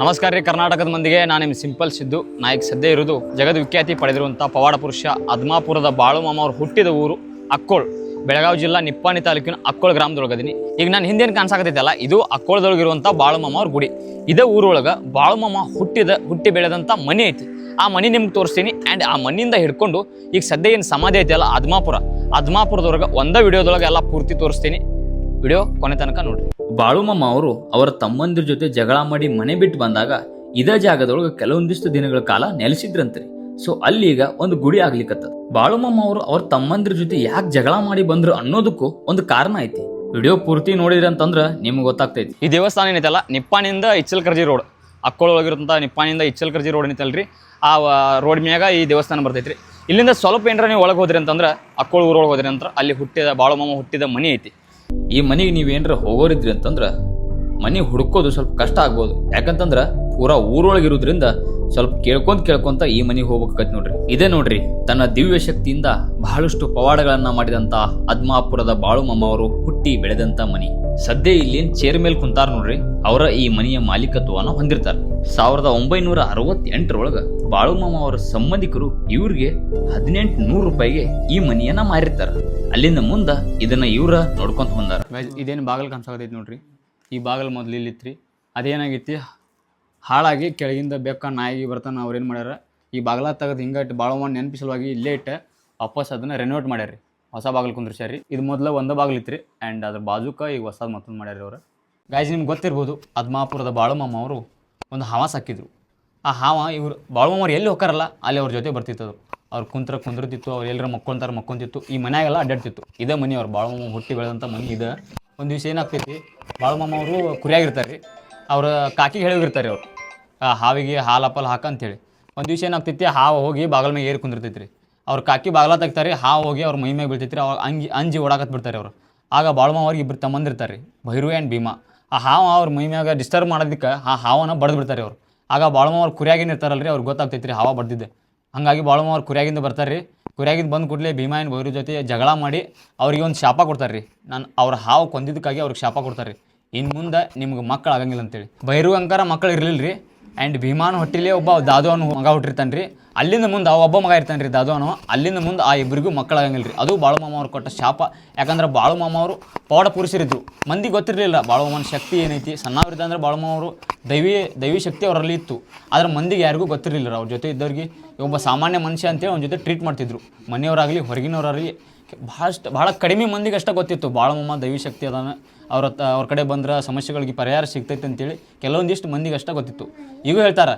ನಮಸ್ಕಾರ ರೀ ಕರ್ನಾಟಕದ ಮಂದಿಗೆ. ನಾನು ನಿಮ್ಮ ಸಿಂಪಲ್ ಸಿದ್ದು. ನಾಯಕ್ ಸದ್ಯ ಇರೋದು ಜಗದ್ ವಿಖ್ಯಾತಿ ಪಡೆದಿರುವಂಥ ಪವಾಡ ಪುರುಷ ಅದ್ಮಾಪುರದ ಬಾಳು ಮಾಮ ಅವ್ರು ಹುಟ್ಟಿದ ಊರು ಅಕ್ಕೋಳ್, ಬೆಳಗಾವಿ ಜಿಲ್ಲಾ ನಿಪ್ಪಾಣಿ ತಾಲೂಕಿನ ಅಕ್ಕೋಳ್ ಗ್ರಾಮದೊಳಗದೀನಿ. ಈಗ ನಾನು ಹಿಂದೇನು ಕಾಣಿಸಾಕತ್ತೈತಲ್ಲ, ಇದು ಅಕ್ಕೋಳದೊಳಗಿರುವಂಥ ಬಾಳು ಮಾಮ ಅವ್ರ ಗುಡಿ. ಇದೇ ಊರೊಳಗೆ ಬಾಳು ಮಾಮ ಹುಟ್ಟಿದ, ಹುಟ್ಟಿ ಬೆಳೆದಂಥ ಮನೆ ಐತಿ. ಆ ಮನೆ ನಿಮ್ಗೆ ತೋರಿಸ್ತೀನಿ. ಆ್ಯಂಡ್ ಆ ಮನೆಯಿಂದ ಹಿಡ್ಕೊಂಡು ಈಗ ಸದ್ಯ ಏನು ಸಮಾಧಿ ಐತಲ್ಲ ಅದ್ಮಾಪುರ ಅದ್ಮಾಪುರದೊಳಗೆ ಒಂದೇ ವಿಡಿಯೋದೊಳಗೆ ಎಲ್ಲ ಪೂರ್ತಿ ತೋರಿಸ್ತೀನಿ. ವಿಡಿಯೋ ಕೊನೆ ತನಕ ನೋಡ್ರಿ. ಬಾಳುಮಮ್ಮ ಅವರು ಅವರ ತಮ್ಮಂದಿರ ಜೊತೆ ಜಗಳ ಮಾಡಿ ಮನೆ ಬಿಟ್ಟು ಬಂದಾಗ ಇದೇ ಜಾಗದೊಳಗೆ ಕೆಲವೊಂದಿಷ್ಟು ದಿನಗಳ ಕಾಲ ನೆಲೆಸಿದ್ರಂತ್ರಿ. ಸೊ ಅಲ್ಲಿ ಈಗ ಒಂದು ಗುಡಿ ಆಗ್ಲಿಕ್ಕತ್ತದ ಬಾಳುಮಮ್ಮ ಅವರು ಅವ್ರ ತಮ್ಮಂದಿರ ಜೊತೆ ಯಾಕೆ ಜಗಳ ಮಾಡಿ ಬಂದ್ರು ಅನ್ನೋದಕ್ಕೂ ಒಂದು ಕಾರಣ ಐತಿ. ವಿಡಿಯೋ ಪೂರ್ತಿ ನೋಡಿದ್ರಿ ಅಂತಂದ್ರೆ ನಿಮ್ಗೆ ಗೊತ್ತಾಗ್ತೈತಿ. ಈ ದೇವಸ್ಥಾನ ಏನೈತಲ್ಲ ನಿಪ್ಪಾನಿಂದ ಇಚ್ಚಲ್ಕರ್ಜಿ ರೋಡ್. ಅಕ್ಕೋಳೊಳಗಿರುವಂಥ ನಿಪ್ಪಾನಿಂದ ಇಚ್ಚಲ್ಕರ್ಜಿ ರೋಡ್ ಏನೈತಲ್ರಿ? ಆ ರೋಡ್ ಮ್ಯಾಗ ಈ ದೇವಸ್ಥಾನ ಬರ್ತೈತ್ರಿ. ಇಲ್ಲಿಂದ ಸ್ವಲ್ಪ ಏನರ ನೀವು ಒಳಗೆ ಹೋದ್ರಿ ಅಂತಂದ್ರೆ, ಅಕ್ಕೋಳ ಊರೊಳಗೆ ಹೋದ್ರಿ ಅಂತ ಅಲ್ಲಿ ಹುಟ್ಟಿದ ಬಾಳುಮಮ್ಮ ಹುಟ್ಟಿದ ಮನೆ ಐತಿ. ಈ ಮನೆಗೆ ನೀವೇನರ ಹೋಗೋರಿದ್ರಿ ಅಂತಂದ್ರ ಮನೆ ಹುಡ್ಕೋದು ಸ್ವಲ್ಪ ಕಷ್ಟ ಆಗ್ಬೋದು. ಯಾಕಂತಂದ್ರ ಪೂರಾ ಊರೊಳಗಿರೋದ್ರಿಂದ ಸ್ವಲ್ಪ ಕೇಳ್ಕೊಂತ ಕೇಳ್ಕೊಂತ ಈ ಮನೆಗೆ ಹೋಗ್ಬೇಕಾಗತ್ ನೋಡ್ರಿ. ಇದೇ ನೋಡ್ರಿ, ತನ್ನ ದಿವ್ಯ ಶಕ್ತಿಯಿಂದ ಬಹಳಷ್ಟು ಪವಾಡಗಳನ್ನ ಮಾಡಿದಂತ ಅದ್ಮಾಪುರದ ಬಾಳು ಅವರು ಹುಟ್ಟಿ ಬೆಳೆದಂತ ಮನಿ. ಸದ್ಯ ಇಲ್ಲಿ ಚೇರ್ ಮೇಲೆ ಕುಂತಾರ ನೋಡ್ರಿ, ಅವರ ಈ ಮನೆಯ ಮಾಲೀಕತ್ವವನ್ನು ಹೊಂದಿರ್ತಾರ. ಸಾವಿರದ ಒಂಬೈನೂರ ಅರವತ್ತೆಂಟರೊಳಗ ಮಾಮ ಅವರ ಸಂಬಂಧಿಕರು ಇವ್ರಿಗೆ ಹದಿನೆಂಟು ನೂರು ರೂಪಾಯಿಗೆ ಈ ಮನೆಯನ್ನ ಮಾರಿರ್ತಾರ. ಅಲ್ಲಿಂದ ಮುಂದ ಇದನ್ನ ಇವ್ರ ನೋಡ್ಕೊಂತ ಬಂದಾರ. ಇದೇನು ಬಾಗಲ್ ಕನ್ಸಾಗತೈತಿ ನೋಡ್ರಿ? ಈ ಬಾಗಲ್ ಮೊದ್ಲು ಇಲ್ಲಿತ್ರಿ. ಅದೇನಾಗೈತಿ? ಹಾಳಾಗಿ ಕೆಳಗಿಂದ ಬೆಕ್ಕ ನಾಯಿಗೆ ಬರ್ತಾನೆ ಅವ್ರು ಏನು ಮಾಡ್ಯಾರ? ಈ ಬಾಗಲ ತೆಗೆದು ಹಿಂಗೆ ಇಟ್ಟು ಭಾಳ ಮಾಡಿ ನೆನಪಿಸಲುವಾಗಿ ಇಲ್ಲೇ ಇಟ್ಟು ವಾಪಸ್ ಅದನ್ನ ರೆನೋವೇಟ್ ಮಾಡ್ಯಾರಿ ಹೊಸ ಬಾಗಿಲು ಕುಂದ್ರಿಸ್ಯಾರಿ ಇದು ಮೊದಲು ಒಂದು ಬಾಗಿಲು ಇತ್ತು ರೀ ಆ್ಯಂಡ್ ಅದ್ರ ಬಾಜುಕ ಈಗ ಹೊಸದು ಮತ್ತೊಂದು ಮಾಡ್ಯಾರ ಅವ್ರು. ಗಾಯ್ಸ್ ನಿಮ್ಗೆ ಗೊತ್ತಿರ್ಬೋದು ಅದ್ಮಾಪುರದ ಬಾಳುಮಾಮ ಅವರು ಒಂದು ಹಾವ ಸಾಕಿದ್ರು ಆ ಹಾವ ಇವರು ಅವ್ರು ಎಲ್ಲಿ ಹೋಗಾರಲ್ಲ ಅಲ್ಲಿ ಅವ್ರ ಜೊತೆ ಬರ್ತಿತ್ತು ಅದು ಅವ್ರು ಕುಂತ್ರ ಕುಂದಿರ್ತಿತ್ತು, ಅವ್ರು ಎಲ್ಲರ ಮಕ್ಕೊಂತಾರ ಮಕ್ಕೊಂತಿತ್ತು. ಈ ಮನ್ಯಾಗೆಲ್ಲ ಅಡ್ಡಾಡ್ತಿತ್ತು ಇದೇ ಮನೆ ಅವ್ರು ಬಾಳಮ್ಮ ಹುಟ್ಟಿ ಬೆಳೆದಂಥ ಮನೆ ಇದೆ. ಒಂದು ದಿವಸ ಏನಾಗ್ತೈತಿ, ಬಾಳಮ್ಮ ಅವರು ಕುರಿಯಾಗಿರ್ತಾರೆ ರೀ ಅವ್ರ ಕಾಕಿಗೆ ಹೇಳಿರ್ತಾರೆ ಅವ್ರು, ಆ ಹಾವಿಗೆ ಹಾಲಪ್ಪಲ್ ಹಾಕ ಅಂತೇಳಿ. ಒಂದು ದಿವಸ ಏನಾಗ್ತೈತಿ, ಹಾವು ಹೋಗಿ ಬಾಗಲ ಮೇಲೆ ಏರಿ ಕುಂದಿರ್ತೈತಿ ರೀ ಅವ್ರು ಕಾಕಿ ಬಾಗಲ ತೆಗ್ತಾರೆ ಹಾವು ಹೋಗಿ ಅವ್ರ ಮೈ ಮೇಲೆ ಬೀಳ್ತೈತಿ ರೀ ಅವಾಗ ಅಂಗಿ ಅಂಜಿ ಓಡಾಕತ್ ಬಿಡ್ತಾರೆ ಅವರು. ಆಗ ಬಾಳಮ್ಮ ಅವ್ರಿಗೆ ಇಬ್ಬರು ತಮ್ಮಂದಿರ್ತಾರೆ ರೀ ಭೈರು ಆ್ಯಂಡ್ ಭೀಮಾ. ಆ ಹಾವು ಅವ್ರ ಮೈ ಮ್ಯಾಗ ಡಿಸ್ಟರ್ಬ್ ಮಾಡೋದಕ್ಕೆ, ಆ ಹಾವನ್ನ ಬಡ್ದು ಬಿಡ್ತಾರೆ ಅವ್ರು. ಆಗ ಬಾಳಮ್ಮ ಅವ್ರು ಕುರಿಯಾಗಿನ ಇರ್ತಾರಲ್ರಿ, ಅವ್ರಿಗೆ ಗೊತ್ತಾಗ್ತೈತಿ ರೀ ಹಾವ ಬಡ್ದಿದ್ದೆ. ಹಾಗಾಗಿ ಭಾಳ ಅವ್ರು ಕುರಿಯಾಗಿಂದ ಬರ್ತಾರೆ ರೀ ಕುರಿಯಾಗಿಂದ ಬಂದ ಕೂಡಲೇ ಭೀಮಾ ಏನು ಜೊತೆ ಜಗಳ ಮಾಡಿ ಅವ್ರಿಗೆ ಒಂದು ಶಾಪ ಕೊಡ್ತಾರೆ ರೀ ನಾನು ಅವ್ರ ಹಾವು ಕೊಂದಿದ್ದಕ್ಕಾಗಿ ಅವ್ರಿಗೆ ಶಾಪ ಕೊಡ್ತಾರೆ ರೀ ಇನ್ನು ಮುಂದೆ ನಿಮ್ಗೆ ಮಕ್ಕಳು ಆಗಂಗಿಲ್ಲ ಅಂತೇಳಿ. ಭೈರು ಅಂಕಾರ ಮಕ್ಕಳು ಇರಲಿಲ್ಲ ರೀ ಆ್ಯಂಡ್ ಭೀಮಾನ ಹೊಟ್ಟಿಲೆ ಒಬ್ಬ ದಾದು ಅನ್ನೋ ಮಗ ಹುಟ್ಟಿರ್ತಾನೆ ರೀ ಅಲ್ಲಿಂದ ಮುಂದೆ ಅವ ಒಬ್ಬ ಮಗ ಇರ್ತಾನೆ ರೀ ದಾದು ಅಲ್ಲಿಂದ ಮುಂದೆ ಆ ಇಬ್ಬರಿಗೂ ಮಕ್ಕಳಾಗಂಗಿಲ್ಲ ರೀ ಅದು ಬಾಳು ಮಾಮ ಅವ್ರು ಕೊಟ್ಟ ಶಾಪ. ಯಾಕಂದ್ರೆ ಬಾಳು ಮಾಮ ಅವರು ಪವಾಡ ಪುರುಷರಿದ್ರು. ಮಂದಿ ಗೊತ್ತಿರಲಿಲ್ಲ ಬಾಳು ಮಾಮನ ಶಕ್ತಿ ಏನೈತಿ. ಸಣ್ಣವ್ರಿದ್ದ ಅಂದ್ರೆ ಬಾಳು ಮಾಮ ಅವರು ದೈವಿ ದೈವಿ ಶಕ್ತಿ ಅವರಲ್ಲಿ ಇತ್ತು. ಆದ್ರೆ ಮಂದಿಗೆ ಯಾರಿಗೂ ಗೊತ್ತಿರಲಿಲ್ಲ ಅವ್ರ ಜೊತೆ ಇದ್ದವ್ರಿಗೆ. ಒಬ್ಬ ಸಾಮಾನ್ಯ ಮನುಷ್ಯ ಅಂತೇಳಿ ಅವ್ನ ಜೊತೆ ಟ್ರೀಟ್ ಮಾಡ್ತಿದ್ರು. ಮನೆಯವರಾಗಲಿ, ಹೊರಗಿನವರಾಗಲಿ ಭಾಳಷ್ಟು ಭಾಳ ಕಡಿಮೆ ಮಂದಿಗೆ ಅಷ್ಟೇ ಗೊತ್ತಿತ್ತು. ಬಾಳು ಮಾಮ ದೈವಿ ಶಕ್ತಿ ಅದಾನ. ಅವ್ರ ಅವ್ರ ಕಡೆ ಬಂದ್ರೆ ಸಮಸ್ಯೆಗಳಿಗೆ ಪರಿಹಾರ ಸಿಗ್ತೈತೆ ಅಂತೇಳಿ ಕೆಲವೊಂದಿಷ್ಟು ಮಂದಿಗೆ ಅಷ್ಟೇ ಗೊತ್ತಿತ್ತು. ಈಗ ಹೇಳ್ತಾರೆ,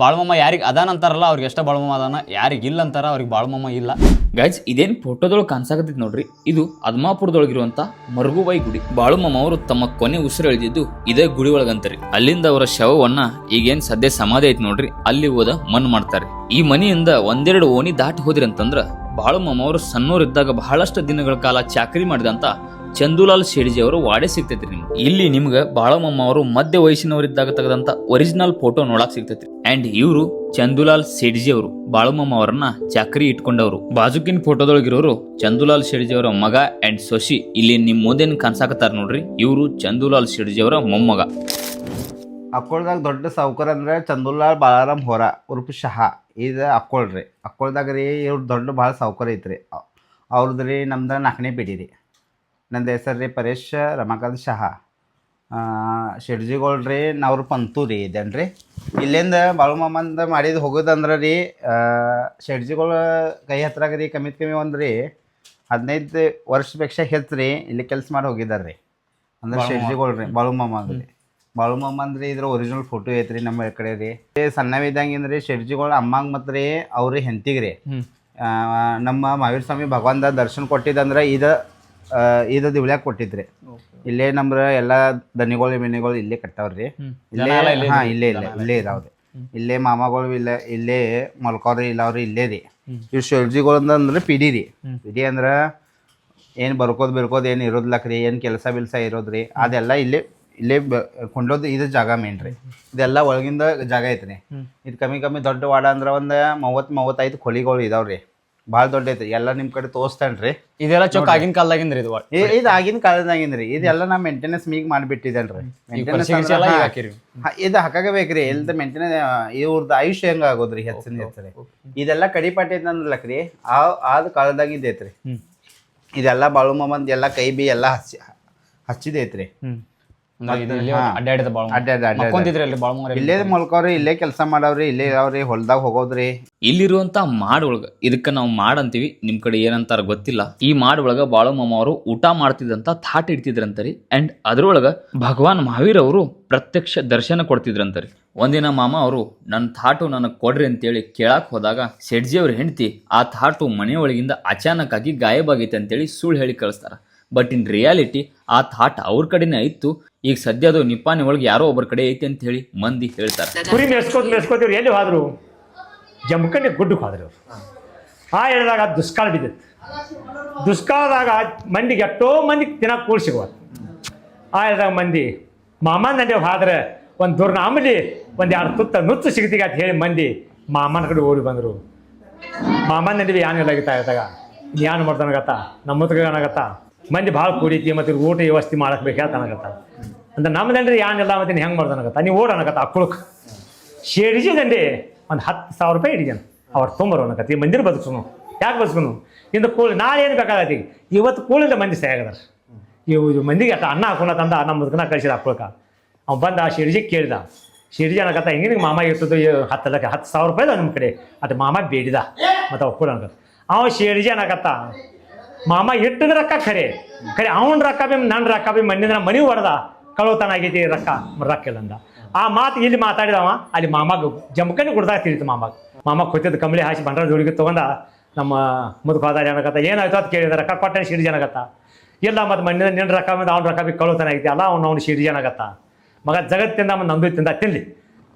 ಬಾಳ್ಮಮ್ಮ ಯಾರಿಗೆ ಅದಾನ ಅಂತಾರಲ್ಲ, ಅವ್ರಿಗೆ ಎಷ್ಟ ಬಾಳ್ಮಮ್ಮ ಅದಾನ, ಯಾರಿಗೆ ಇಲ್ಲ ಅಂತಾರ, ಅವ್ರಿಗೆ ಬಾಳ್ಮಮ್ಮ ಇಲ್ಲ. ಗೈಸ್ ಇದೇನು ಫೋಟೋದೊಳಗೆ ಕಾಣಿಸಾಕತ್ತೈತಿ ನೋಡ್ರಿ. ಇದು ಅದ್ಮಾಪುರದೊಳಗಿರುವಂಥ ಮರುಗುಬಾಯಿ ಗುಡಿ. ಬಾಳುಮಮ್ಮ ಅವರು ತಮ್ಮ ಕೊನೆ ಉಸಿರು ಎಳೆದಿದ್ದು ಇದೇ ಗುಡಿ ಒಳಗಂತಾರೆ. ಅಲ್ಲಿಂದ ಅವರ ಶವವನ್ನ ಈಗೇನ್ ಸದ್ಯ ಸಮಾಧಿ ಐತಿ ನೋಡ್ರಿ. ಅಲ್ಲಿ ಹೋದ ಮಣ್ಣು ಮಾಡ್ತಾರೆ. ಈ ಮನೆಯಿಂದ ಒಂದೆರಡು ಓಣಿ ದಾಟಿ ಹೋದ್ರಿ ಅಂತಂದ್ರ ಬಾಳುಮಮ್ಮ ಅವರು ಸಣ್ಣೋರಿದ್ದಾಗ ಬಹಳಷ್ಟು ದಿನಗಳ ಕಾಲ ಚಾಕರಿ ಮಾಡಿದಂತ ಚಂದುಲಾಲ್ ಶೆಡ್ಜಿ ಅವರು ವಾಡೆ ಸಿಗ್ತೈತ್ರಿ ನಿಮ್ಗೆ. ಇಲ್ಲಿ ನಿಮ್ಗೆ ಬಾಳಮಮ್ಮ ಅವರು ಮಧ್ಯ ವಯಸ್ಸಿನವರಿದ್ದಾಗ ತೆಗೆದಂತ ಒರಿಜಿನಲ್ ಫೋಟೋ ನೋಡಕ್ ಸಿಗ್ತೈತ್ರಿ. ಅಂಡ್ ಇವರು ಚಂದುಲಾಲ್ ಶೆಡ್ಜಿ ಅವರು ಬಾಳಮಮ್ಮ ಅವರನ್ನ ಚಾಕರಿ ಇಟ್ಕೊಂಡವರು. ಬಾಜುಕಿನ ಫೋಟೋದೊಳಗಿರೋರು ಚಂದುಲಾಲ್ ಶೆಡ್ಜಿ ಅವರ ಮಗ ಅಂಡ್ ಸೊಸಿ ಇಲ್ಲಿ ನಿಮ್ ಮುಂದೇನ್ ಕನ್ಸಾಕತ್ತಾರ ನೋಡ್ರಿ. ಇವರು ಚಂದುಲಾಲ್ ಶೆಡ್ಜಿ ಅವರ ಮೊಮ್ಮಗ. ಅಕ್ಕೋಳ್ದಾಗ ದೊಡ್ಡ ಸಾಹುಕಾರ ಅಂದ್ರೆ ಚಂದುಲಾಲ್ ಬಾಲಾರಾಮ್ ಹೊರ ಉರ್ಫ್ ಶಹಾ. ಇದು ಅಕ್ಕೋಳ್ರಿ. ಅಕ್ಕೋಳ್ದಾಗ ರೀ ಇವ್ರು ದೊಡ್ಡ ಭಾಳ ಸಾಹುಕಾರ ಐತ್ರಿ. ಅವ್ರದ್ದು ರೀ ನಮ್ದು ನಾಲ್ಕನೇ ಪೇಟಿ ರೀ. ನಂದು ಹೆಸರು ರೀ ಪರೇಶ್ ರಮಾಕಾಂತ್ ಶಹಾ. ಶಿಡ್ಜಿಗಳು ರೀ ನಾವ್ರು ಪಂತು ರೀ ಇದೇನು ರೀ. ಇಲ್ಲಿಂದ ಬಾಳುಮಮ್ಮಂದ ಮಾಡಿದ ಹೋಗೋದಂದ್ರೆ ರೀ ಶೆಡ್ಜಿಗಳು ಕೈ ಹತ್ರಾಗ ರೀ ಕಮ್ಮಿತ್ ಕಮ್ಮಿ ಒಂದು ರೀ ಹದಿನೈದು ವರ್ಷಪೇಕ್ಷ ಹೆಚ್ಚು ರೀ ಇಲ್ಲಿ ಕೆಲಸ ಮಾಡಿ ಹೋಗಿದ್ದಾರೆ ರೀ. ಅಂದ್ರೆ. ಶೆಡ್ಜಿಗಳು ರೀ ಬಾಳುಮಮ್ಮ ಅಂದ್ರಿ ಬಾಳುಮಮ್ಮ ಅಂದ್ರೆ ಇದ್ರ ಒರಿಜಿನಲ್ ಫೋಟೋ ಐತ್ರಿ ನಮ್ಮ ಕಡೆ ರೀ. ಸಣ್ಣ ಸಣ್ಣವಿದ್ದಂಗಿಂದ ರೀ ಶೆಡ್ಜಿಗಳು ಅಮ್ಮಂಗೆ ಮತ್ತು ರೀ ಅವ್ರ ಹೆಂತಿಗೆ ರೀ. ನಮ್ಮ ಮಹಾವೀರ ಸ್ವಾಮಿ ಭಗವಾನ್ದ ದರ್ಶನ ಕೊಟ್ಟಿದ್ದಂದ್ರೆ ಇದು ಇದು ದಿವ್ಳ್ಯಾಗ ಕೊಟ್ಟಿದ್ರಿ. ಇಲ್ಲೇ ನಮ್ರ ಎಲ್ಲಾ ದನಿಗಳು ಮಿನಿಗಳು ಇಲ್ಲೇ ಕಟ್ಟವ್ರಿ. ಇಲ್ಲೇ ಹಾ? ಇಲ್ಲೇ ಇಲ್ಲ ಇಲ್ಲೇ ಇದಾವ್ರಿ. ಇಲ್ಲೇ ಮಾಮಗಳು ಇಲ್ಲ ಇಲ್ಲೇ ಮಲ್ಕೋರಿ ಇಲ್ಲವ್ರಿ ಇಲ್ಲೇ ರೀ. ಇವ್ ಶೆಲ್ಜಿಗಳು ಅಂದ್ರೆ ಪಿಡಿ ರೀ. ಪಿಡಿ ಅಂದ್ರ ಏನ್ ಬರ್ಕೋದ್ ಬಿರ್ಕೋದ್ ಏನ್ ಇರೋದ್ಲಕ್ ರೀ ಏನು ಕೆಲಸ ಬಿಲ್ಸ ಇರೋದ್ರಿ ಅದೆಲ್ಲ ಇಲ್ಲೇ ಇಲ್ಲೇ ಕೊಂಡೋದ್ ಇದು ಜಾಗ ಮೇನ್ ರೀ. ಇದೆಲ್ಲ ಒಳಗಿಂದ ಜಾಗ ಐತ್ರಿ. ಇದು ಕಮ್ಮಿ ಕಮ್ಮಿ ದೊಡ್ಡ ವಾಡ ಅಂದ್ರ ಒಂದ್ ಮೂವತ್ ಮೂವತ್ತೈದು ಕೊಳಿಗಳು ಇದಾವ್ರಿ. ಭಾಳ ದೊಡ್ಡ ಐತ್ರಿ ಎಲ್ಲ ನಿಮ್ಮ ಕಡೆ ತೋರಿಸ್ತಾನ್ರಿ. ಇದೆಲ್ಲ ಚೊಕ್ಕ ಆಗಿನ ಕಾಲದಾಗಿಂದ್ರಿ ಇದು ಇ- ಇದು ಆಗಿನ ಕಾಲದಾಗಿಂದ್ರಿ. ಇದೆಲ್ಲ ನಾ ಮೇಂಟೆನೆನ್ಸ್ ಮೀಗ್ ಮಾಡಿಬಿಟ್ಟಿದ್ದೇನ್ರಿ. ಮೇಂಟೆನೆನ್ಸ್ ಪರಿಶೀಲಿಸಿ ಎಲ್ಲ ಈಗ ಹಾಕಿರಿ. ಇದು ಹಾಕಾಗ ಬೇಕ್ರಿ ಇಲ್ದ ಮೇಂಟೆನೆನ್ಸ್ ಇವ್ರದ್ದು ಆಯುಷ್ಯ ಹೆಂಗ ಆಗೋದ್ರಿ ಹೆಚ್ಚಿನ ಹೆಚ್ಚರಿ ಇದೆಲ್ಲ ಕಡಿಪಾಟಿ ಐತಂದ್ರಲಕ್ರಿ ಆ ಆದ ಕಾಲದಾಗ ಹ್ಮ್. ಇದೆಲ್ಲ ಬಾಳು ಮೊಮ್ಮಂದ್ ಎಲ್ಲ ಕೈ ಬಿ ಎಲ್ಲ ಹಚ್ಚಿ ಹಚ್ಚಿದೈತ್ರಿ ಹ್ಮ್. ಅಡ್ಡಾಡಿದ ಬಾಳ ಅಡ್ಡಾಡ ಅಡ್ಡಾಡ ಮಕ್ಕೊಂತಿದ್ರಿ ಅಲ್ಲಿ ಬಾಳ ಮರ ಇಲ್ಲೇ ಮಲ್ಕೋರಿ ಇಲ್ಲೇ ಕೆಲಸ ಮಾಡವ್ರಿ ಇಲ್ಲೇ ಇದಾವ್ರಿ ಹೊಲ್ದಾಗ ಹೋಗೋದ್ರಿ. ಇಲ್ಲಿರುವಂತ ಮಾಡ್ ಒಳಗ ಇದಕ್ಕ ನಾವು ಮಾಡ್ ಅಂತೀವಿ. ನಿಮ್ ಕಡೆ ಏನಂತಾರ ಗೊತ್ತಿಲ್ಲ. ಈ ಮಾಡ್ ಒಳಗ ಬಾಳು ಮಾಮ ಅವರು ಊಟ ಮಾಡ್ತಿದ್ರಂತ ಥಾಟ್ ಇಡ್ತಿದ್ರಂತರಿ. ಅಂಡ್ ಅದ್ರೊಳಗ ಭಗವಾನ್ ಮಹಾವೀರ್ ಅವರು ಪ್ರತ್ಯಕ್ಷ ದರ್ಶನ ಕೊಡ್ತಿದ್ರಂತರಿ. ಒಂದಿನ ಮಾಮ ಅವರು ನನ್ನ ಥಾಟು ನನಗೆ ಕೊಡ್ರಿ ಅಂತೇಳಿ ಕೇಳಾಕ್ ಹೋದಾಗ ಶೆಡ್ಜಿ ಅವ್ರ ಹೆಂಡತಿ ಆ ಥಾಟು ಮನೆಯೊಳಗಿಂದ ಅಚಾನಕ್ ಆಗಿ ಗಾಯಬಾಗೈತೆ ಅಂತೇಳಿ ಸುಳ್ಳು ಹೇಳಿ ಕಳಿಸ್ತಾರ. ಬಟ್ ಇನ್ ರಿಯಾಲಿಟಿ ಆ ಥಾಟ್ ಅವ್ರ ಕಡೆನೇ ಇತ್ತು. ಈಗ ಸದ್ಯ ಅದು ಒಳಗೆ ಯಾರೋ ಒಬ್ಬರ ಕಡೆ ಐತಿ ಅಂತ ಹೇಳಿ ಮಂದಿ ಹೇಳ್ತಾರೆ. ಕುರಿ ಮೇಸ್ಕೋತ ಮೇಸ್ಕೋತಿವ್ರು ಎಲ್ಲಿ ಹಾದ್ರು? ಜಮಖಂಡಿ ಗುಡ್ಡಕ್ಕೆ ಹೋದ್ರು ಆ ಹೇಳಿದಾಗ ದುಷ್ಕಾಲ ಬಿದ್ದಿತ್ತು ದುಷ್ಕಾಲದಾಗ ಮಂದಿಗೆ ಎಷ್ಟೋ ಮಂದಿಗೆ ದಿನ ಕೂಲ್ ಸಿಗುವ ಆ ಹೇಳಿದಾಗ ಮಂದಿ, ಮಾಮನ ನಡೆ ಹೋದ್ರೆ ಒಂದು ದೂರ ಆಮೇಲೆ ಒಂದು ಎರಡು ತುತ್ತ ನುತ್ತು ಸಿಗ್ತೀಗ ಅಂತ ಹೇಳಿ ಮಂದಿ ಮಾಮನ ಕಡೆ ಓಡಿ ಬಂದರು. ಮಾಮನ ನಡುವೆ ಯಾನ್ ಇಲ್ಲಾಗಿತ್ತ ಇದ್ದಾಗ ಯಾನ್ ನಮ್ಮ ಮುತ್ಕ ಅನಾಗತ್ತ ಮಂದಿ ಭಾಳ ಕೂಡಿತಿ ಮತ್ತು ಊಟ ವ್ಯವಸ್ಥೆ ಮಾಡಕ್ಕೆ ಬೇಕಾತ ಅನಾಗತ್ತ ಅಂತ ನಮ್ಮ ದಂಡ್ರಿ ಯಾನಿಲ್ಲ ಮತ್ತೆ ಹೆಂಗೆ ಮಾಡ್ತಾನಾಗತ್ತ ನೀವು ಓಡ್ ಅನಕತ್ತ ಅಕ್ಕಳಕ್ಕೆ ಶೇಡಿಜಿ ದಂಡಿ ಒಂದು ಹತ್ತು ಸಾವಿರ ರೂಪಾಯಿ ಹಿಡಿಜನ್ ಅವ್ರು ತೊಂಬರು ಅನ್ನಕತ್ತಿ. ಮಂದಿರ ಬದುಕುನು ಯಾಕೆ ಬದುಕುನು ಇಂದ ಕೂಳಿ ನಾಳೆ ಏನು ಬೇಕಾಗತ್ತಿ? ಇವತ್ತು ಕೂಳಿಂದ ಮಂದಿ ಸರಿಯಾಗದಾರ ಇವು ಇವು ಮಂದಿಗೆ ಅಟ್ಟ ಅನ್ನ ಹಾಕೋಣ ತಂದ ನಮ್ಮ ಮುದುಕನ ಕಳಿಸಿದ ಹಾಕೊಳಕ ಅವ್ನು ಬಂದ ಆ ಶಿರ್ಜಿ ಕೇಳಿದ. ಶಿರ್ಜಿ ಅನ್ನಕತ್ತ ಹಿಂಗೆ ಮಾಮ ಇರ್ತದ ಹತ್ತು ಲಕ್ಷ ಹತ್ತು ಸಾವಿರ ರೂಪಾಯಿ ನಿಮ್ಮ ಕಡೆ. ಅದು ಮಾಮ ಬೇಡಿದ. ಮತ್ತು ಅವ್ ಕೂಡ ಅನ್ಕತ್ತ ಅವ ಶಿರ್ಜಿ ಅನ್ನಕತ್ತ. ಮಾಮ ಇಟ್ಟದ ರೊಕ್ಕ ಖರೆ. ಖರೆ, ಅವನ ರೊಕ್ಕ ಬಿ ನನ್ನ ರೊಕ್ಕ ಬಿ ಮಣ್ಣಿನ ಮನಿ ಹೊಡೆದ ಕಳೋತನ ಆಗೈತಿ ರೊಕ್ಕ ರೊಕ್ಕ ಇಲ್ಲಂದ. ಆ ಮಾತು ಇಲ್ಲಿ ಮಾತಾಡಿದವ, ಅಲ್ಲಿ ಮಾಮಾಗ ಜಮಕನ್ ಕುಡ್ದಾಗ ತಿಳಿತು ಮಾಮಾಗ. ಮಾಮ ಕೊತ್ತಿದ್ದು ಕಂಬಳಿ ಹಾಸಿ ಬಂಡ್ರ ಜೋಡಿಗೆ ತಗೊಂಡ ನಮ್ಮ ಮುದುಕ ಹೋದ ಜನಕತ್ತ ಏನಾಯ್ತು ಅಂತ ಕೇಳಿದ, ರೊಕ್ಕ ಕೊಟ್ಟೆ ಸಿಡಿ ಜನಗತ್ತ ಇಲ್ಲ ಮತ್ತು ಮಣ್ಣಿನ ನಿನ್ನ ರೊಕ್ಕ ಅವ್ನ ರೊಕ್ಕ ಬಿ ಕಳೋತನ ಐತಿ ಅಲ್ಲ ಅವ್ನು ಅವ್ನು ಸಿಡಿ ಜನಗತ್ತ ಮಗ ಜಗತ್ತಿಂದ ನಂದು ತಿಂದ, ತಿನ್ಲಿ.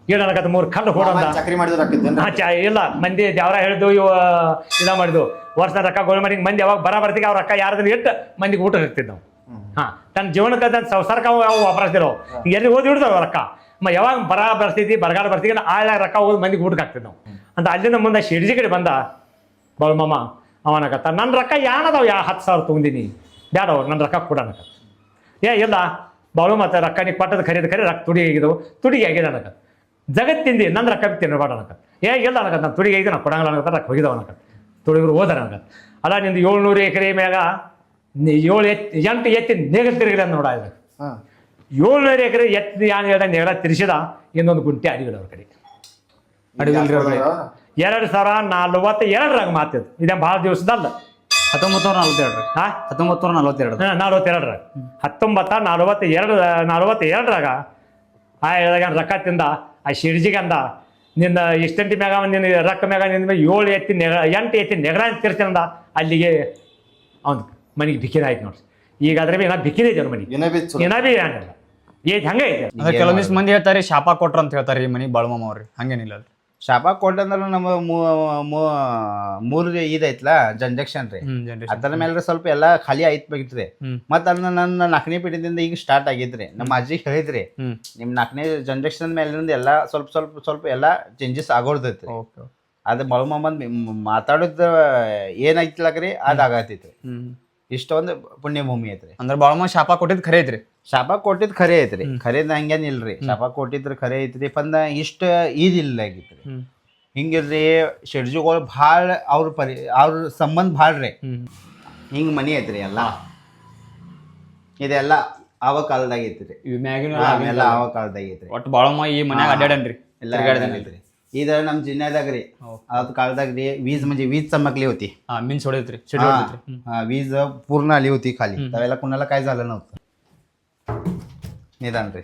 ಏನಕತ್ತ ಮೂರು ಕಲ್ಲು ಹೊಡಂದ ಚಕ್ರಿ ಮಾಡಿದ್ರು ಇಲ್ಲ ಮಂದಿ ದೇವ್ರ ಹೇಳಿದ್ದು ಇವ ಇದ ಮಾಡಿದ್ವು ವರ್ಷ ರೊಕ್ಕ ಗೋಲ್ ಮಾಡಿ ಮಂದಿ ಯಾವಾಗ ಬರ ಬರ್ತಿಗೆ ಅವ್ರ ರೊಕ್ಕ ಯಾರದನ್ನ ಇಟ್ಟು ಮಂದಿಗೆ ಊಟ ಇರ್ತಿದ್ ನಾವು. ಹಾ ತನ್ನ ಜೀವನಕ್ಕ ತನ್ನ ಸಂಸಾರಕ್ಕೆ ಅವು ವಾಪರಸ್ತಿರೋ. ಎಲ್ಲಿ ಓದಿ ಹಿಡ್ದವ ರೊಕ್ಕ? ಮ ಯಾವಾಗ ಬರ ಬರ್ತಿದ್ದಿ ಬರಗಾಲ ಬರ್ತಿಗೆ ಆಳ ರೊಕ್ಕ ಹೋಗಿ ಮಂದಿಗೆ ಊಟಕ್ಕೆ ಹಾಕ್ತಿದ್ ನಾವು. ಅಂತ ಅಲ್ಲಿಂದ ಮುಂದೆ ಶಿರ್ಜಿ ಕಡೆ ಬಂದ. ಬಾಳಮಮ್ಮ ಅವನಕತ್ತ ನನ್ನ ರೊಕ್ಕ ಯಾನದಾವ ಯಾ ಹತ್ತು ಸಾವಿರ ತೊಗೊಂಡಿನಿ ಬ್ಯಾಡ ಅವ್ರು ನನ್ನ ರೊಕ್ಕ ಕೊಡನಕ ಏ ಇಲ್ಲ. ಬಾಳು ಮತ್ತೆ ರೊಕ್ಕ ನೀ ಪಟ್ಟದ ಖರೀದು ಖರೀ ರೊಕ್ಕ ತುಡಿ ಆಗಿದ್ದವು ತುಡಿ ಆಗಿದೆ ಅನ್ನಕ ಜಗತ್ತಿಂದಿ ನನ್ನ ರೊಕ್ಕ ತಿನ್ನಬೇಡ ಅನ್ನಕ ಏ ಇಲ್ಲ ಅನ್ನಕ ನಾನು ತುಡಿಗೆ ಆಗಿದೆ ನಾನು ಕೊಡಂಗಿಲ್ಲ ಅನ್ನಕ ರೊಕ್ಕ ಹೋಗಿದವ ಅನ್ನಕ ತುಡಿಗರು ಹೋದಾರ ಅನ್ನಕ ಅಲ್ಲ ನಿಂದು ಏಳ್ನೂರು ಎಕರೆ ಮ್ಯಾಗ ನೀ ಏಳು ಎತ್ ಎಂಟು ಎತ್ತಿ ನೇಗ ತಿರುಗಿದ ನೋಡ ಇದು ಏಳ್ನೂರು ಎಕರೆ ಎತ್ತಿ ಯಾನ್ ಹೇಳ್ದ ನೇಗ ತಿರ್ಸಿದ ಇನ್ನೊಂದು ಗುಂಟೆ ಅಡಿಗಿಡ ಅವ್ರ ಕಡೆ. ಎರಡು ಸಾವಿರ ನಲ್ವತ್ತ ಎರಡರಾಗ ಮಾತಿದ್ದು ಇದೇನು ಭಾಳ ದಿವಸದಲ್ಲ? ಹತ್ತೊಂಬತ್ತು ನೂರ ನಲ್ವತ್ತೆರಡು ಹಾ? ಹತ್ತೊಂಬತ್ತು ನೂರ ನಲ್ವತ್ತೆರಡು ನಲ್ವತ್ತೆರಡರಾಗ. ಹತ್ತೊಂಬತ್ತ ನಲ್ವತ್ತ ಎರಡು ನಲ್ವತ್ತ ಎರಡರಾಗ ಆ ಹೇಳ್ದಾಗ ರೊಕ್ಕ ತಿಂದ ಆ ಶಿರ್ಜಿಗೆ ಅಂದ ನಿನ್ನ ಇಷ್ಟಂಟಿ ಮ್ಯಾಗ ನಿನ್ನ ರಕ್ಕ ಮ್ಯಾಗ ನಿನ್ನ ಏಳು ಎತ್ತಿ ನೆಗ ಎಂಟು ಎತ್ತಿ ನೆಗರ ತಿರ್ತೀನಂದ ಅಲ್ಲಿಗೆ ಅವ್ನು ಮನೆಗೆ ಬಿಕಿನ ಆಯ್ತು ನೋಡ್ರಿ ಈಗ ಅದ್ರ ಮೇಲೆ ಬಿಕ್ಕಿದೆ ಐತೆ ಅವ್ನ ಮನೆಗೆ? ಏನೇ ಬಿ ಹಂಗಲ್ಲ ಏಜ್ ಹಂಗೆ ಐತೆ? ಕೆಲವೊಂದಿಷ್ಟು ಮಂದಿ ಹೇಳ್ತಾರೆ ಶಾಪ ಕೊಟ್ರು ಅಂತ ಹೇಳ್ತಾರೆ ಈ ಮನಿ ಬಾಳು ಮಾಮ ಅವ್ರಿ. ಹಂಗೇನಿಲ್ಲ ಅಲ್ರಿ ಶಾಪ ಕೊಟ್ಟಂದ್ರ ನಮ್ಮ ಮೂರು ಇದೈತ್ಲ ಜಂಜಕ್ಷನ್ ರೀ. ಅದರ ಮೇಲೆ ಸ್ವಲ್ಪ ಎಲ್ಲಾ ಖಾಲಿ ಆಯ್ತು ಬೇಕಿತ್ರಿ. ಮತ್ತ ಅದನ್ನ ನನ್ನ ನಾಲ್ಕನೇ ಪೀಠದಿಂದ ಈಗ ಸ್ಟಾರ್ಟ್ ಆಗಿದ್ರಿ ನಮ್ಮ ಅಜ್ಜಿ ಹೇಳಿದ್ರಿ. ನಿಮ್ ನಾಲ್ಕನೇ ಜಂಜಕ್ಷನ್ ಮೇಲಿಂದ ಎಲ್ಲಾ ಸ್ವಲ್ಪ ಸ್ವಲ್ಪ ಸ್ವಲ್ಪ ಎಲ್ಲಾ ಚೇಂಜಸ್ ಆಗೋರ್ತೈತ್ರಿ ಅದ ಅದು ಮಳು ಮೊಮ್ಮದ್ ಮಾತಾಡೋದ್ ಏನೈತ್ಲಕ್ರಿ ಅದ್ ಆಗತೈತ್ರಿ. ಇಷ್ಟೊಂದು ಪುಣ್ಯಭೂಮಿ ಐತ್ರಿ. ಅಂದ್ರೆ ಬಾಳಮ್ಮ ಮಾಮ ಶಾಪ ಕೊಟ್ಟಿದ್ ಖರೆ ಐತ್ರಿ. ಶಾಪ ಕೊಟ್ಟಿದ್ ಖರೆ ಐತ್ರಿ. ಖರೇದ್ ಹಂಗೇನಿಲ್ರಿ ಶಾಪ ಕೊಟ್ಟಿದ್ರ ಖರೆ ಐತ್ರಿ. ಪಂದ ಇಷ್ಟ ಈದಿಲ್ಲ ಆಗಿತ್ರಿ ಹಿಂಗಿಲ್ರಿ ಶೆಡ್ಜುಗಳು ಭಾಳ ಅವ್ರ ಪರಿ ಅವ್ರ ಸಂಬಂಧ ಭಾಳ ರೀ. ಹಿಂಗ ಮನಿ ಐತ್ರಿ ಎಲ್ಲ. ಇದೆಲ್ಲ ಅವ ಕಾಲದಾಗ ಐತ್ರಿ. ಎಲ್ಲ ಆವ ಕಾಲದಾಗ ಐತ್ರಿ. ಒಟ್ಟು ಭಾಳ ಈ ಮನ್ಯಾಗ ಅಡ್ಡಾಡನ್ರಿ ಎಲ್ಲ ಅಡ್ಡಾಡನ್ರಿ ಇದ ನಮ್ಮ ಜಿನ್ನಾದಾಗ ರೀ. ಅದ್ ಕಾಲದಾಗ ರೀ ವೀಜ್ ಮಂಜಿ ವೀಜ್ ಚಮಕ್ಲಿ ಹೋತಿ ಮೀನ್ಸ್ ಹೊಡೆಯತ್ರಿ. ವೀಜ್ ಪೂರ್ಣ ಅಲ್ಲಿ ಹೋತಿ ಖಾಲಿ. ಅವೆಲ್ಲ ಕುಣ್ಣೆಲ್ಲ ಕಾಯಿ ಜಾಲ ನವ್ತು ನಿಧಾನ ರೀ.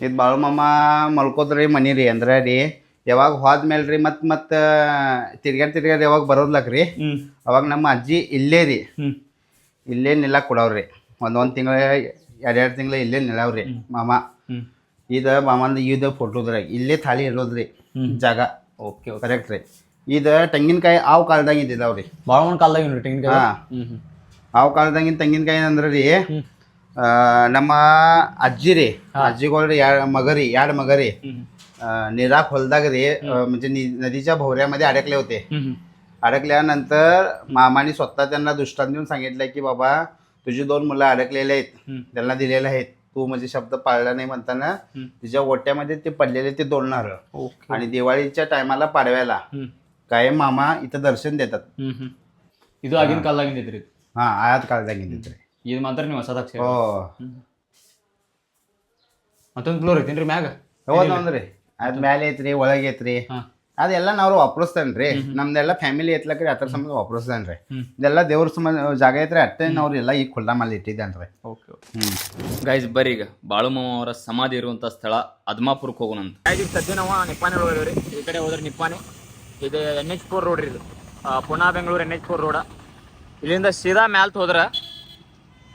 ಇದು ಭಾಳ ಮಮ್ಮ ಮಲ್ಕೋದ್ರಿ ಮನಿ ರೀ ಅಂದ್ರೆ ರೀ. ಯಾವಾಗ ಹೋದ್ಮೇಲೆ ರೀ ಮತ್ತು ಮತ್ತೆ ತಿರ್ಗಾಡ್ ತಿರ್ಗಾಡ್ ಯಾವಾಗ ಬರೋದ್ಲಕ್ ರೀ. ಅವಾಗ ನಮ್ಮ ಅಜ್ಜಿ ಇಲ್ಲೇ ರೀ. ಇಲ್ಲೇ ನಿಲ್ಲ ಕೊಡವ್ರಿ ಒಂದೊಂದು ತಿಂಗಳ ಎರಡೆರಡು ತಿಂಗಳ ಇಲ್ಲೇ ನಿಲ್ಲವ್ರಿ ಮಾಮ. ಇದು ಮಾಮಂದ ಇದು ಫೋಟೋದ್ರಾಗ ಇಲ್ಲೇ ಥಾಳಿ ಇರೋದ್ರಿ ಜಾಗ. ಓಕೆ ಕರೆಕ್ಟ್ ರೀ. ಇದು ತೆಂಗಿನಕಾಯಿ ಆವ್ ಕಾಲದಾಗ ಇದ್ದಿದ್ದಾವ್ರಿ ಬಾಳು ಮಾಮ ಕಾಲ್ದಾಗ ಏನ್ರಿ ತೆಂಗಿನಕಾಯಿ ಹಾ ಹ್ಮ್ ಹ್ಮ್ ಆವ್ ಕಾಲದಾಗಿನ ತೆಂಗಿನಕಾಯಿ ಅಂದ್ರೆ ರೀ ಆ, ನಮ್ಮ ಅಜ್ಜಿ ರೀ ಅಜ್ಜಿಗಳು ಎರಡು मगरी ಎರಡು मगरी निराक ಹೊಲ್ದಾಗ ರೀ अ, म्हणजे नि- नदीच्या भोवऱ्यामध्ये अडकले होते अडकल्यानंतर मामाने स्वतः त्यांना दृष्टांत देऊन सांगितलं की बाबा तुझी दोन मुलं अडकलेले आहेत त्यांना दिलेले आहेत तू म्हणजे शब्द पाळला नाही म्हणताना तिच्या ओट्यामध्ये ते पडलेले ते दोडणार आणि दिवाळीच्या टायमाला पाडव्याला ಕಾಯಂ ಮಾಮ ಇತ ದರ್ಶನ್ ದೇತ ಇದು ಆಗಿನ ಕಾಲದಾಗಿಂದ ಹಾ ಆಯಾತ್ ಕಾಲದಾಗಿಂದ ಇದು ಮಾತ್ರ ನೀವು ಹೊಸದಾಗಿ ಓ. ಮತ್ತೊಂದು ಫ್ಲೋರ್ ಐತೇನ್ರಿ ಮ್ಯಾಗ? ಹೋದ್ರಿ ಅದ್ ಮ್ಯಾಲೆ ಐತ್ರಿ ಒಳಗೆ ಐತ್ರಿ. ಅದೆಲ್ಲ ನಾವು ವಾಪರಸ್ತೇನ್ರಿ ನಮ್ದೆಲ್ಲ ಫ್ಯಾಮಿಲಿ ಐತ್ಲಕ್ರಿ ಅದ್ರ ಸಂಬಂಧ ವಾಪರಸ್ತೇನ್ರಿ ಇದೆಲ್ಲ ದೇವ್ರ ಸಂಬಂಧ ಜಾಗ ಐತ್ರಿ ಅಟ್ಟೆ ಎಲ್ಲಾ ಈಗ ಖುಲ್ಲಾ ಮಲ್ಲಿ ಇಟ್ಟಿದ್ದೇನ್ರಿ. ಓಕೆ ಹ್ಮ್. ಗೈಸ್ ಬಾಳು ಬಾಳುಮಾಮ ಅವರ ಸಮಾಧಿ ಇರುವಂತ ಸ್ಥಳ ಅದ್ಮಾಪುರಕ್ಕೆ ಹೋಗೋಣಂತ. ಸದ್ಯ ನಾವು ನಿಪ್ಪಾನೆ ಹೋಗಿದ್ರಿ ಈ ಕಡೆ ಹೋದ್ರೆ ನಿಪ್ಪಾನೆ. ಇದು ಎನ್ ಎಚ್ ಫೋರ್ ರೋಡ್ ರೀ ಇದು. Pune Bengaluru N H four road ಇಲ್ಲಿಂದ ಸೀದಾ ಮ್ಯಾಲ್ ಹೋದ್ರೆ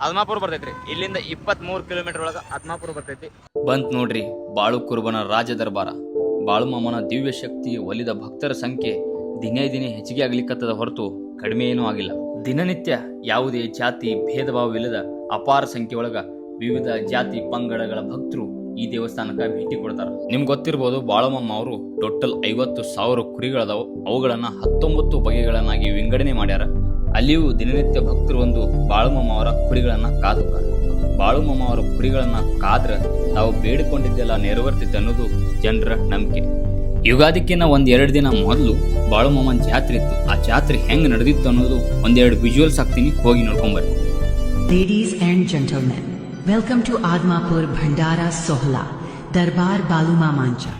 ಅದ್ಮಾಪುರ್ ಬರ್ತೈತ್ರಿ. ಇಲ್ಲಿಂದ ಇಪ್ಪತ್ತ್ಮೂರು ಕಿಲೋಮೀಟರ್ ಒಳಗ ಅದ್ಮಾಪುರ್ ಬರ್ತೈತಿ. ಬಂತ್ ನೋಡ್ರಿ, ಬಾಳು ಕುರುಬನ ರಾಜ ದರ್ಬಾರ. ಬಾಳುಮಾಮನ ದಿವ್ಯ ಶಕ್ತಿ ಒಲಿದ ಭಕ್ತರ ಸಂಖ್ಯೆ ದಿನೇ ದಿನೇ ಹೆಚ್ಚಿಗೆ ಆಗ್ಲಿಕ್ಕತ್ತದ ಹೊರತು ಕಡಿಮೆ ಏನೂ ಆಗಿಲ್ಲ. ದಿನನಿತ್ಯ ಯಾವುದೇ ಜಾತಿ ಭೇದ ಭಾವವಿಲ್ಲದ ಅಪಾರ ಸಂಖ್ಯೆ ಒಳಗ ವಿವಿಧ ಜಾತಿ, ಪಂಗಡಗಳ ಭಕ್ತರು ಈ ದೇವಸ್ಥಾನಕ್ಕೆ ಭೇಟಿ ಕೊಡ್ತಾರೆ. ನಿಮ್ಗೆ ಗೊತ್ತಿರ್ಬೋದು ಬಾಳಮಮ್ಮ ಅವರು ಟೋಟಲ್ ಐವತ್ತು ಸಾವಿರ ಕುರಿಗಳದಾವು. ಅವುಗಳನ್ನು ಹತ್ತೊಂಬತ್ತು ಬಗೆಗಳನ್ನಾಗಿ ವಿಂಗಡಣೆ ಮಾಡ್ಯಾರ. ಅಲ್ಲಿಯೂ ದಿನನಿತ್ಯ ಭಕ್ತರು ಒಂದು ಬಾಳುಮಮ್ಮ ಅವರ ಕುರಿಗಳನ್ನ ಕಾದು ಹೋಗ್ತಾರ. ಬಾಳುಮಮ್ಮ ಅವರ ಕುರಿಗಳನ್ನ ಕಾದ್ರ ತಾವು ಬೇಡಿಕೊಂಡಿದ್ದೆಲ್ಲ ನೆರವೇರ್ತಿತ್ತು ಅನ್ನೋದು ಜನರ ನಂಬಿಕೆ. ಯುಗಾದಿಕ್ಕಿನ ಒಂದೆರಡು ದಿನ ಮೊದಲು ಬಾಳುಮಮ್ಮನ ಜಾತ್ರೆ ಇತ್ತು. ಆ ಜಾತ್ರೆ ಹೆಂಗೆ ನಡೆದಿತ್ತು ಅನ್ನೋದು ಒಂದೆರಡು ವಿಜುವಲ್ಸ್ ಹಾಕ್ತೀನಿ. ಹೋಗಿ ನೋಡ್ಕೊಂಬರ್ರಿ ladies and gentlemen, welcome to Adampur भंडारा सोहला दरबार बालूमा मांचा